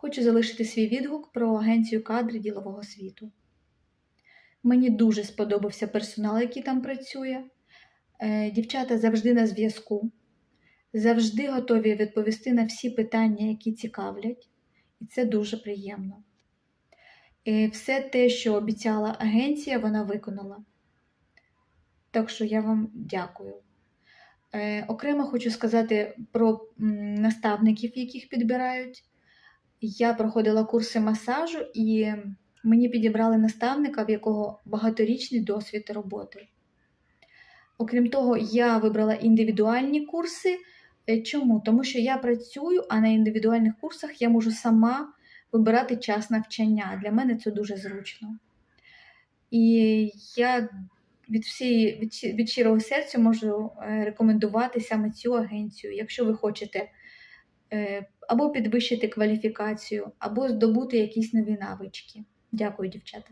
хочу залишити свій відгук про агенцію кадри ділового світу. Мені дуже сподобався персонал, який там працює. Е, Дівчата завжди на зв'язку, завжди готові відповісти на всі питання, які цікавлять, і це дуже приємно. І все те, що обіцяла агенція, вона виконала. Так що я вам дякую. Е, окремо хочу сказати про наставників, яких підбирають. Я проходила курси масажу і мені підібрали наставника, в якого багаторічний досвід роботи. Окрім того, я вибрала індивідуальні курси. Е, Чому? Тому що я працюю, а на індивідуальних курсах я можу сама вибирати час навчання. Для мене це дуже зручно. І я від всієї від, від щирого серця можу е, рекомендувати саме цю агенцію, якщо ви хочете або підвищити кваліфікацію, або здобути якісь нові навички. Дякую, дівчата.